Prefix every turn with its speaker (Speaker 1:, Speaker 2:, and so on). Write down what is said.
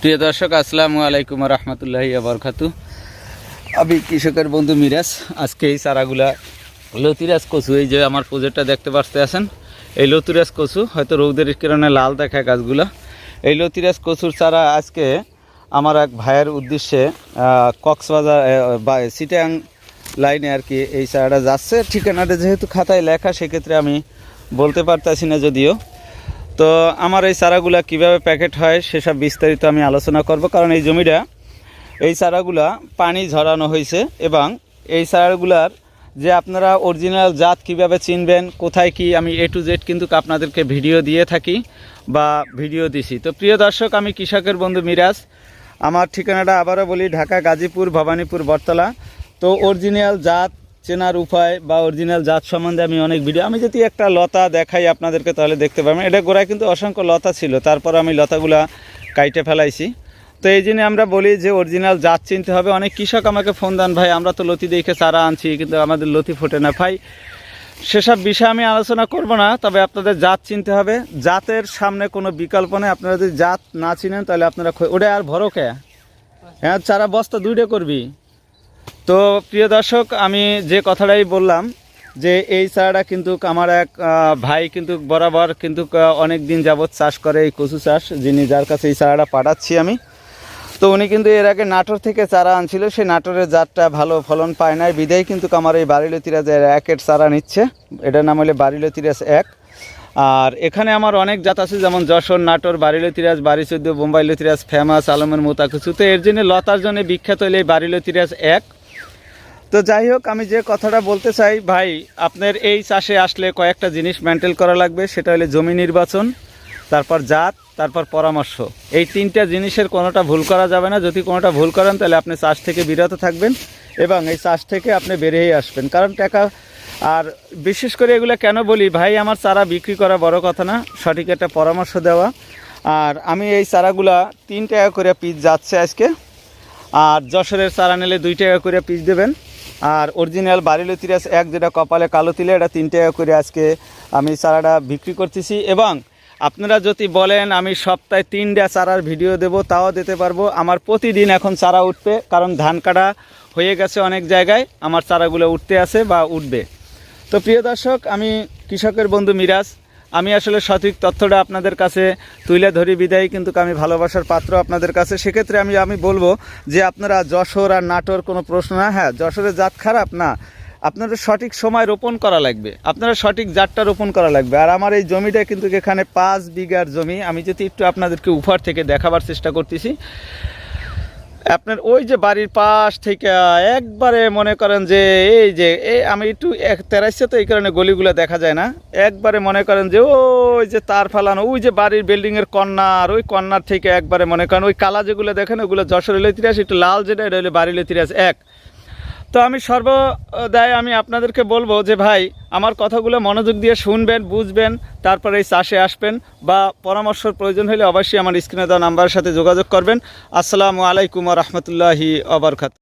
Speaker 1: প্রিয় দর্শক, আসসালামু আলাইকুম রহমতুল্লাহি আবরকাতু আমি কৃষকের বন্ধু মিরাজ। আজকে এই চারাগুলা লতিরাজ কচু, এই যে আমার প্রজেক্টটা দেখতে পারতে আছেন, এই লতিরাজ কচু, হয়তো রৌদের কারণে লাল দেখায় গাছগুলা। এই লতিরাজ কচুর চারা আজকে আমার এক ভাইয়ের উদ্দেশ্যে কক্সবাজার বা, সিটাং লাইনে আর কি এই চারাটা যাচ্ছে। ঠিকানাটা যেহেতু খাতায় লেখা, সেক্ষেত্রে আমি বলতে পারতাছি না যদিও। তো আমার এই চারাগুলা কীভাবে প্যাকেট হয় সেসব বিস্তারিত আমি আলোচনা করব, কারণ এই জমিটা, এই চারাগুলা পানি ঝরানো হয়েছে এবং এই চারাগুলার যে আপনারা অরিজিনাল জাত কীভাবে চিনবেন, কোথায় কি, আমি এ টু জেড কিন্তু আপনাদেরকে ভিডিও দিয়ে থাকি বা ভিডিও দিছি। তো প্রিয় দর্শক, আমি কৃষকের বন্ধু মিরাজ। আমার ঠিকানাটা আবারও বলি, ঢাকা, গাজীপুর, ভবানীপুর, বটতলা। তো অরিজিনাল জাত চেনার উপায় বা অরিজিনাল জাত সম্বন্ধে আমি অনেক ভিডিও আমি যদি একটা লতা দেখাই আপনাদেরকে তাহলে দেখতে পাবেন এটা গোড়ায় কিন্তু অসংখ্য লতা ছিল। তারপর আমি লতাগুলা কাইটে ফেলাইছি। তো এই জন্য আমরা বলি যে অরিজিনাল জাত চিনতে হবে। অনেক কৃষক আমাকে ফোন দেন, ভাই, আমরা তো লতি দেখে চারা আনছি, কিন্তু আমাদের লতি ফোটে না। ভাই, সেসব বিষয়ে আমি আলোচনা করব না, তবে আপনাদের জাত চিনতে হবে। জাতের সামনে কোনো বিকল্প নেই। আপনারা যদি জাত না চিনেন, তাহলে আপনারা ওটা আর ভরকে হ্যাঁ চারা বস্তা দুইটা করবি? তো প্রিয় দর্শক, আমি যে কথাটাই বললাম যে এই চারাটা কিন্তু আমার এক ভাই কিন্তু বরাবর কিন্তু অনেক দিন যাবৎ চাষ করে এই কচু চাষ, যিনি যার কাছে এই চারাটা পাঠাচ্ছি আমি। তো উনি কিন্তু এর আগে নাটোর থেকে চারা আনছিল, সেই নাটোরের জাতটা ভালো ফলন পায় নাই বিদায় কিন্তু আমার এই বারিলো তিরাজের একের চারা নিচ্ছে। এটার নাম হলে বারিলো তিরাজ এক। আর এখানে আমার অনেক জাত আছে, যেমন যশোর, নাটোর বারিলো তিরাজ বারি চোদ্দ বোম্বাইলো তিরাজ, ফেমাস, আলমের মোতা কিছু। তো এর জন্য লতার জন্য বিখ্যাত হলে এই বারিলো তিরাজ এক। তো যাই হোক, আমি যে কথাটা বলতে চাই, ভাই, আপনার এই চাষে আসলে কয়েকটা জিনিস মেনটেন করা লাগবে, সেটা হলে জমি নির্বাচন, তারপর জাত, তারপর পরামর্শ। এই তিনটা জিনিসের কোনোটা ভুল করা যাবে না। যদি কোনোটা ভুল করেন, তাহলে আপনি চাষ থেকে বিরত থাকবেন এবং এই চাষ থেকে আপনি বেরিয়েই আসবেন। কারণ টাকা, আর বিশেষ করে এগুলো কেন বলি, ভাই, আমার চারা বিক্রি করা বড় কথা না, সঠিক একটা পরামর্শ দেওয়া। আর আমি এই চারাগুলা তিন টাকা করে পিস যাচ্ছে আজকে, আর যশোরের চারা নিলে দুই টাকা করে পিস দেবেন। আর অরিজিনাল বারিলো তিরাস এক, যেটা কপালে কালো তিলে, এটা তিন টাকা করে আজকে আমি চারাটা বিক্রি করতেছি। এবং আপনারা যদি বলেন, আমি সপ্তাহে তিনটা চারার ভিডিও দেব, তাও দিতে পারব। আমার প্রতিদিন এখন চারা উঠবে, কারণ ধান কাটা হয়ে গেছে অনেক জায়গায়। আমার চারাগুলো উঠতে আছে বা উঠবে। তো প্রিয় দর্শক, আমি কৃষকের বন্ধু মিরাজ। আমি আসলে সঠিক তথ্যটা আপনাদের কাছে তুলে ধরি, বিদায়, কিন্তু আমি ভালোবাসার পাত্র আপনাদের কাছে। সেক্ষেত্রে আমি আমি বলব যে আপনারা যশোর আর নাটোর কোনো প্রশ্ন না হ্যাঁ যশোরের জাত খারাপ না। আপনাদের সঠিক সময় রোপণ করা লাগবে। আপনারা সঠিক জাতটা রোপণ করা লাগবে। আর আমার এই জমিটা কিন্তু এখানে পাঁচ বিঘার জমি। আমি যদি একটু আপনাদেরকে উপর থেকে দেখাবার চেষ্টা করতেছি। আপনার ওই যে বাড়ির পাশ থেকে একবারে মনে করেন যে এই যে এই আমি একটু এক তেরাইছে তো, এই কারণে গলিগুলো দেখা যায় না। একবারে মনে করেন যে ওই যে তার ফালানো, ওই যে বাড়ির বিল্ডিংয়ের কর্নার ওই কন্যার থেকে একবারে মনে করেন ওই কালা যেগুলো দেখেন, ওগুলো যশোর ইতিহাস একটু লাল যেটা, এটা বাড়ি লেতিরাস, এক। তো আমি সর্বদায় আমি আপনাদেরকে বলব যে ভাই, আমার কথাগুলো মনোযোগ দিয়ে শুনবেন, বুঝবেন, তারপরে এই চাষে আসবেন বা পরামর্শের প্রয়োজন হলে অবশ্যই আমার স্ক্রিনে দেওয়া নাম্বারের সাথে যোগাযোগ করবেন। আসসালামু আলাইকুম রহমতুল্লাহি অবরকাত